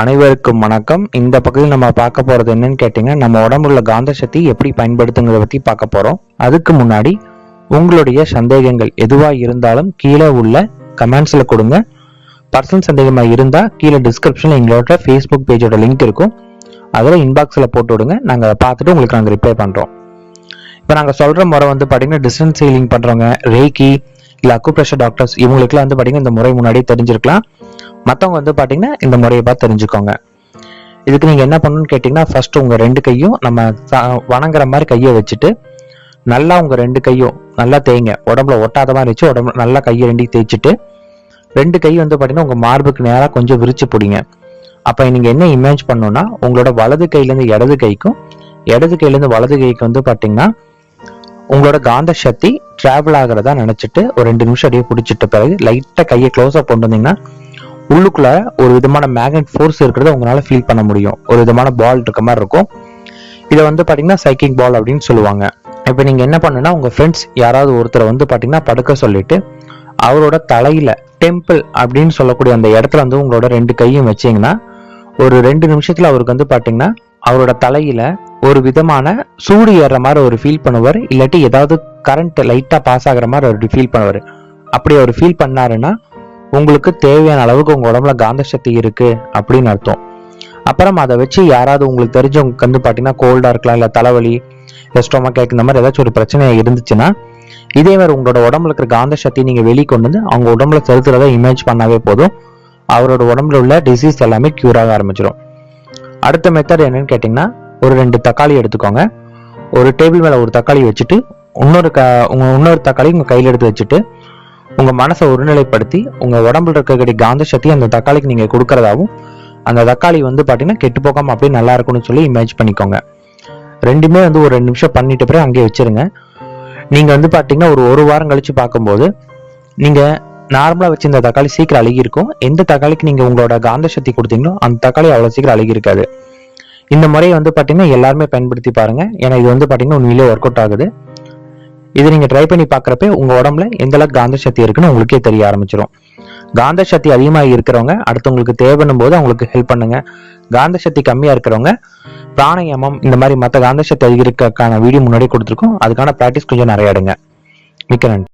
அனைவருக்கும் வணக்கம். இந்த பகுதியில் நம்ம பார்க்க போறது என்னன்னு கேட்டீங்கன்னா நம்ம உடம்புல உள்ள காந்த சக்தி எப்படி பயன்படுத்துங்கிறத பத்தி பார்க்க போறோம். அதுக்கு முன்னாடி உங்களுடைய சந்தேகங்கள் எதுவா இருந்தாலும் கீழே உள்ள கமெண்ட்ஸ்ல கொடுங்க. பர்சனல் சந்தேகமா இருந்தா கீழே டிஸ்கிரிப்ஷன்ல எங்களோட ஃபேஸ்புக் பேஜோட லிங்க் இருக்கும். அதில் இன்பாக்ஸில் போட்டு விடுங்க. நாங்கள் அதை பார்த்துட்டு உங்களுக்கு நாங்கள் ரிப்ளை பண்ணுறோம் இப்போ நாங்கள் சொல்கிற முறை வந்து பார்த்தீங்கன்னா டிஸ்டன்ஸ் ஹீலிங் பண்ணுறவங்க ரேக்கி இல்லை அக்குப்ரெஷர் டாக்டர்ஸ் இவங்களுக்குலாம் வந்து பார்த்தீங்கன்னா இந்த முறை முன்னாடியே தெரிஞ்சிருக்கலாம். மற்றவங்க வந்து பார்த்தீங்கன்னா இந்த முறையை பார்த்து தெரிஞ்சுக்கோங்க. இதுக்கு நீங்கள் என்ன பண்ணணும்னு கேட்டிங்கன்னா ஃபஸ்ட்டு உங்கள் ரெண்டு கையும் நம்ம வணங்குற மாதிரி கையை வச்சுட்டு நல்லா உங்கள் ரெண்டு கையும் நல்லா தேய்ங்க. உடம்புல ஒட்டாத மாதிரி வச்சு உடம்புல நல்லா கையை ரெண்டையும் தேய்ச்சிட்டு ரெண்டு கை வந்து பார்த்தீங்கன்னா உங்கள் மார்புக்கு நேராக கொஞ்சம் விரிச்சு பிடிங்க. அப்போ நீங்கள் என்ன இமேஜ் பண்ணணும்னா உங்களோட வலது கையிலேருந்து இடது கைக்கும் இடது கையிலேருந்து வலது கைக்கு வந்து பார்த்தீங்கன்னா உங்களோட காந்த சக்தி டிராவல் ஆகிறதா நினச்சிட்டு ஒரு ரெண்டு நிமிஷம் அப்படியே பிடிச்சிட்ட பிறகு லைட்டாக கையை க்ளோஸ் அப் கொண்டு வந்தீங்கன்னா உள்ளுக்குள்ள ஒரு விதமான மேக்னெட் ஃபோர்ஸ் இருக்கிறத உங்களால ஃபீல் பண்ண முடியும். ஒரு விதமான பால் இருக்க மாதிரி இருக்கும். இதை வந்து பார்த்தீங்கன்னா சைக்கிங் பால் அப்படின்னு சொல்லுவாங்க. இப்போ நீங்க என்ன பண்ணுன்னா உங்க ஃப்ரெண்ட்ஸ் யாராவது ஒருத்தரை வந்து பாத்தீங்கன்னா படுக்க சொல்லிட்டு அவரோட தலையில டெம்பிள் அப்படின்னு சொல்லக்கூடிய அந்த இடத்துல வந்து உங்களோட ரெண்டு கையும் வச்சீங்கன்னா ஒரு ரெண்டு நிமிஷத்துல அவருக்கு வந்து பாத்தீங்கன்னா அவரோட தலையில ஒரு விதமான சூடு ஏறுற மாதிரி ஒரு ஃபீல் பண்ணுவார். இல்லாட்டி ஏதாவது கரண்ட் லைட்டா பாஸ் ஆகுற மாதிரி அவர் ஃபீல் பண்ணுவார். அப்படி அவர் ஃபீல் பண்ணாருன்னா உங்களுக்கு தேவையான அளவுக்கு உங்க உடம்புல காந்த சக்தி இருக்கு அப்படின்னு அர்த்தம். அப்புறம் அதை வச்சு யாராவது உங்களுக்கு தெரிஞ்சவங்க வந்து பார்த்தீங்கன்னா கோல்டா இருக்கலாம் இல்ல தலைவலி இல்ல ஸ்டொமக் இந்த மாதிரி ஏதாச்சும் ஒரு பிரச்சனை இருந்துச்சுன்னா இதே மாதிரி உங்களோட உடம்புல இருக்கிற காந்த சக்தி நீங்க வெளியே கொண்டு வந்து அவங்க உடம்புல செலுத்துறத இமேஜ் பண்ணாவே போதும். அவரோட உடம்புல உள்ள டிசீஸ் எல்லாமே கியூர் ஆக ஆரம்பிச்சிடும் அடுத்த மெத்தட் என்னன்னு கேட்டிங்கன்னா ஒரு ரெண்டு தக்காளி எடுத்துக்கோங்க. ஒரு டேபிள் மேல ஒரு தக்காளி வச்சுட்டு இன்னொரு க உங்க இன்னொரு தக்காளி உங்க கையில எடுத்து வச்சுட்டு உங்க மனசை ஒருநிலைப்படுத்தி உங்க உடம்புல இருக்கக்கூடிய காந்த சக்தி அந்த தக்காளிக்கு நீங்க கொடுக்கறதாவும் அந்த தக்காளி வந்து பாத்தீங்கன்னா கெட்டு போகாம அப்படியே நல்லா இருக்கும்னு சொல்லி இமேஜ் பண்ணிக்கோங்க. ரெண்டுமே வந்து ஒரு ரெண்டு நிமிஷம் பண்ணிட்டு பிறகு அங்கேயே வச்சிருங்க. நீங்க வந்து பாத்தீங்கன்னா ஒரு ஒரு வாரம் கழிச்சு பார்க்கும்போது நீங்க நார்மலாக வச்சிருந்த தக்காளி சீக்கிரம் அழுகி இருக்கும் எந்த தக்காளிக்கு நீங்கள் உங்களோட காந்த சக்தி கொடுத்தீங்களோ அந்த தக்காளி அவ்வளோ சீக்கிரம் அழுகி இருக்காது இந்த முறையை வந்து பார்த்தீங்கன்னா எல்லாருமே பயன்படுத்தி பாருங்கள் ஏன்னா இது வந்து பார்த்தீங்கன்னா உண்மையிலேயே ஒர்க் அவுட் ஆகுது. இது நீங்கள் ட்ரை பண்ணி பார்க்குறப்ப உங்கள் உடம்புல எந்த அளவுக்கு காந்த சக்தி இருக்குன்னு உங்களுக்கே தெரிய ஆரம்பிச்சிடும் காந்த சக்தி அதிகமாக இருக்கிறவங்க அடுத்தவங்களுக்கு தேவைன்னும் போது அவங்களுக்கு ஹெல்ப் பண்ணுங்க. காந்த சக்தி கம்மியாக இருக்கிறவங்க பிராணயமம் இந்த மாதிரி மற்ற காந்த சக்தி அதிகரிக்கிறதுக்கான வீடியோ முன்னாடி கொடுத்துருக்கோம். அதுக்கான ப்ராக்டிஸ் கொஞ்சம் நிறைய எடுங்க. மிக்க நன்றி.